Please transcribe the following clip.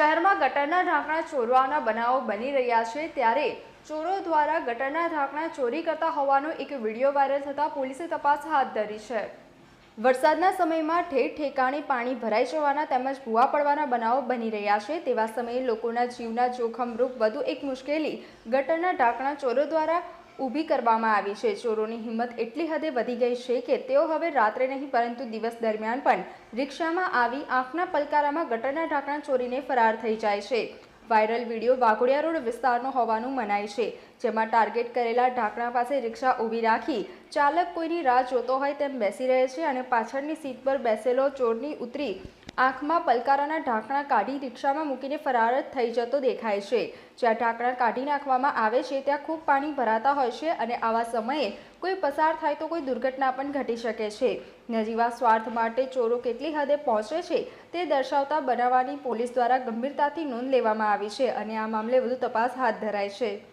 શહેરમાં ગટરના ઢાંકણા ચોરવાના બનાવો બની રહ્યા છે ત્યારે ચોરો દ્વારા ગટરના ઢાંકણા ચોરી કરતા હોવાનો એક વીડિયો વાયરલ થતાં પોલીસે તપાસ હાથ ધરી છે. વરસાદના સમયમાં ઠેર ઠેકાણે પાણી ભરાઈ જવાના તેમજ ભૂવા પડવાના બનાવો બની રહ્યા છે. તેવા સમયે લોકોના જીવના જોખમરૂપ વધુ એક મુશ્કેલી ગટરના ઢાંકણા ચોરો દ્વારા ઊભી કરવામાં આવી છે. ચોરોની હિંમત એટલી હદે વધી ગઈ છે કે તેઓ હવે રાત્રે નહીં, પરંતુ દિવસ દરમિયાન પણ રિક્ષામાં આવી આંખના પલકારામાં ગટરના ઢાંકણા ચોરીને ફરાર થઈ જાય છે. વાયરલ વીડિયો વાઘોડિયા રોડ વિસ્તારનો હોવાનું મનાય છે. જેમાં ટાર્ગેટ કરેલા ઢાંકણા પાસે રિક્ષા ઊભી રાખી ચાલક કોઈની રાહ જોતો હોય તેમ બેસી રહે છે અને પાછળની સીટ પર બેસેલો ચોરની ઉતરી આંખમાં પલકારાના ઢાંકણા કાઢી રિક્ષામાં મૂકીને ફરાર થઈ જતો દેખાય છે. જ્યાં ઢાંકણા કાઢી નાખવામાં આવે છે, ત્યાં ખૂબ પાણી ભરાતા હોય છે અને આવા સમયે કોઈ પસાર થાય તો કોઈ દુર્ઘટના પણ ઘટી શકે છે. નજીવા સ્વાર્થ માટે ચોરો કેટલી હદે પહોંચે છે તે દર્શાવતા બનાવવાની પોલીસ દ્વારા ગંભીરતાથી નોંધ લેવામાં આવી છે અને આ મામલે વધુ તપાસ હાથ ધરાય છે.